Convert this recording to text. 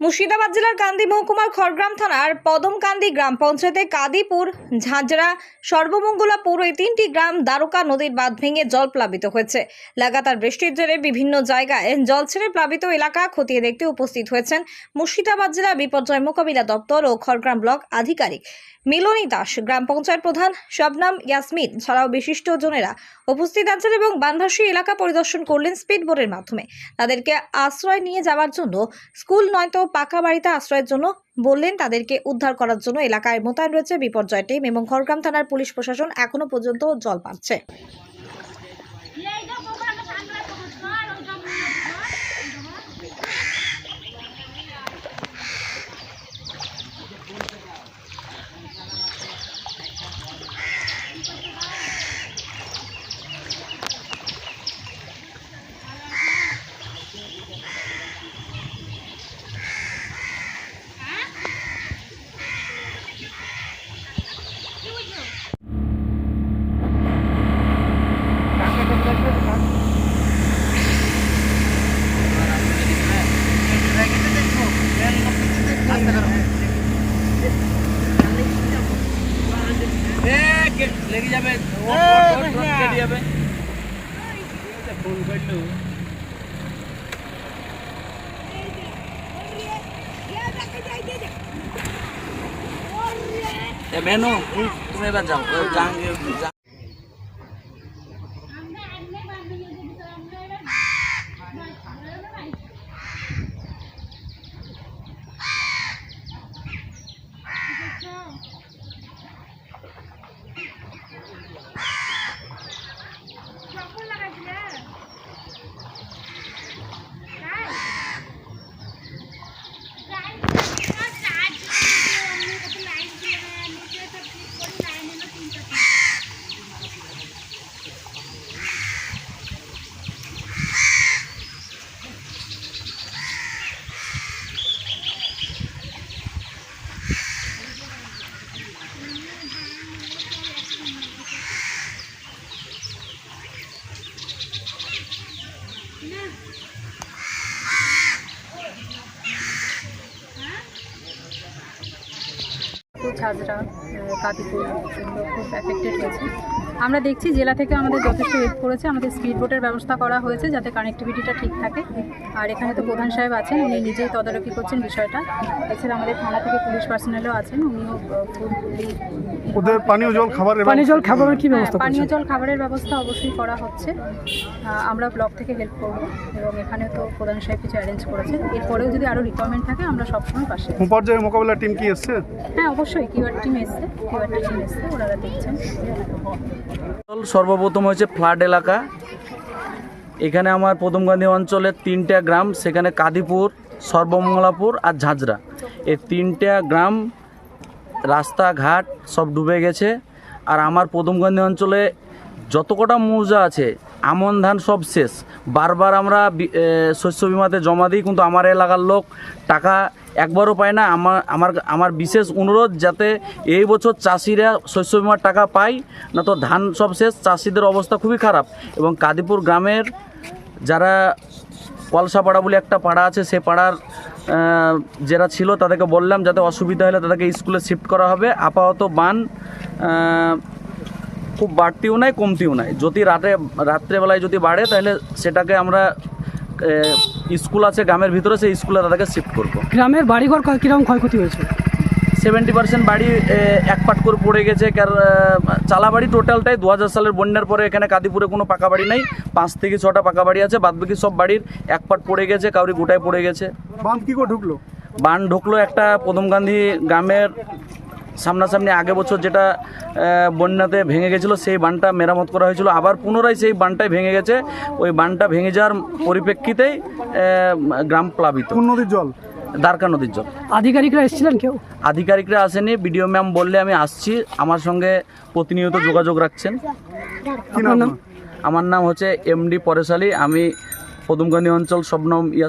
মুর্শিদাবাদ জেলার কান্দি মহকুমার খড়গ্রাম থানার পদমকান্দি গ্রাম পঞ্চায়েতে কাদিপুর, ঝাঁঝরা সর্বমঙ্গলাপুর এই তিনটি গ্রাম দ্বারকা নদীর বাঁধ ভেঙে জল প্লাবিত হয়েছে। লাগাতার বৃষ্টির জেরে বিভিন্ন জায়গায় জল ছেড়ে প্লাবিত এলাকা খতিয়ে দেখতে উপস্থিত হয়েছেন মুর্শিদাবাদ জেলা বিপর্যয় মোকাবিলা দপ্তর ও খড়গ্রাম ব্লক আধিকারিক মিলনী দাস। গ্রাম পঞ্চায়েত প্রধান শবনাম ইয়াসমিন ছাড়াও বিশিষ্ট জনেরা উপস্থিত আছেন এবং বানভাসী এলাকা পরিদর্শন করলেন স্পিড বোটের মাধ্যমে। তাদেরকে আশ্রয় নিয়ে যাওয়ার জন্য স্কুল নয়তো পাকা বাড়িতে আশ্রয়ের জন্য বললেন, তাদেরকে উদ্ধার করার জন্য এলাকায় মোতায়েন রয়েছে বিপর্যয় টিম এবং খড়গ্রাম থানার পুলিশ প্রশাসন এখনও পর্যন্ত জল পাচ্ছে। লেগে যাবে কেটে যাবে ফোন করলো এ মেনু তুমি এবার যাও ও ঝাঁঝরা কাতিপুর এগুলো খুব অ্যাফেক্টেড হয়েছে। আমরা দেখছি জেলা থেকে আমাদের যথেষ্ট হেল্প করেছে। আমাদের স্পিড বোটের ব্যবস্থা করা হয়েছে যাতে কানেক্টিভিটিটা ঠিক থাকে। আর এখানে তো প্রধান সাহেব আছেন উনি নিজেই তদারকি করছেন বিষয়টা। এছাড়া আমাদের থানা থেকে পুলিশ পার্সোনালও আছেন উনিও ওদের পানীয় জল খাবার পানীয় জল খাবারের কি ব্যবস্থা হ্যাঁ, পানীয় জল খাবারের ব্যবস্থা অবশ্যই করা হচ্ছে। আমরা ব্লক থেকে হেল্প করব। এবং এখানে তো প্রধান সাহেব কিছু অ্যারেঞ্জ করেছেন। এরপরেও যদি আরও রিকোয়ারমেন্ট থাকে আমরা সবসময় পাশে। পর্যায়ে মোকাবিলা টিম কি এসছে? হ্যাঁ অবশ্যই সর্বপ্রথম হয়েছে ফ্লাড এলাকা। এখানে আমার প্রথমগান্ধী অঞ্চলের তিনটা গ্রাম, সেখানে কাদিপুর, সর্বমঙ্গলাপুর আর ঝাঁঝরা। এই তিনটা গ্রাম, রাস্তাঘাট সব ডুবে গেছে। আর আমার প্রথমগঞ্জ অঞ্চলে যত কটা মৌজা আছে, আমন ধান সব শেষ। বারবার আমরা শস্য বিমাতে জমা দিই, কিন্তু আমার এলাকার লোক টাকা একবারও পায় না। আমার আমার আমার বিশেষ অনুরোধ যাতে এই বছর চাষিরা শস্য বিমার টাকা পায়, না তো ধান সব শেষ, চাষিদের অবস্থা খুবই খারাপ এবং কাদিপুর গ্রামের যারা কলসাপাড়া বলে একটা পাড়া আছে, সে পাড়ার যারা ছিল তাদেরকে বললাম যাতে অসুবিধা হলে তাদেরকে স্কুলে শিফট করা হবে। আপাতত বান খুব বাড়তিও নাই, কমতিও নাই। যদি রাতে, রাত্রেবেলায় যদি বাড়ে তাহলে সেটাকে আমরা স্কুল আছে গ্রামের ভিতরে সেই স্কুলে তাদেরকে শিফট করব। গ্রামের বাড়িঘর কীরকম ক্ষয়ক্ষতি হয়েছে? সেভেন্টি পার্সেন্ট বাড়ি এক পাট করে পড়ে গেছে কার চালা বাড়ি টোটালটাই দু হাজার সালের বন্যার পরে এখানে কাদিপুরে কোনো পাকা বাড়ি নাই পাঁচ থেকে ছটা পাকা বাড়ি আছে বাদবাকি সব বাড়ির এক পাট পড়ে গেছে কাউরি গোটায় পড়ে গেছে। বাঁধ কি করে ঢুকলো? বান ঢুকলো একটা প্রথম গান্ধী গ্রামের সামনাসামনি আগে বছর যেটা বন্যাতে ভেঙে গেছিল সেই বানটা মেরামত করা হয়েছিল। আবার পুনরায় সেই বানটাই ভেঙে গেছে। ওই বানটা ভেঙে যাওয়ার পরিপ্রেক্ষিতেই গ্রাম প্লাবিত। নদীর জল? দ্বারকা নদীর জল। আধিকারিকরা এসেছিলেন কেউ? আধিকারিকরা আসেনি বিডিও ম্যাম বললে আমি আসছি। আমার সঙ্গে প্রতিনিয়ত যোগাযোগ রাখছেন? আমার নাম হচ্ছে এমডি পরেশালী। আমি পদমগান্ধী অঞ্চল শবনম ইয়া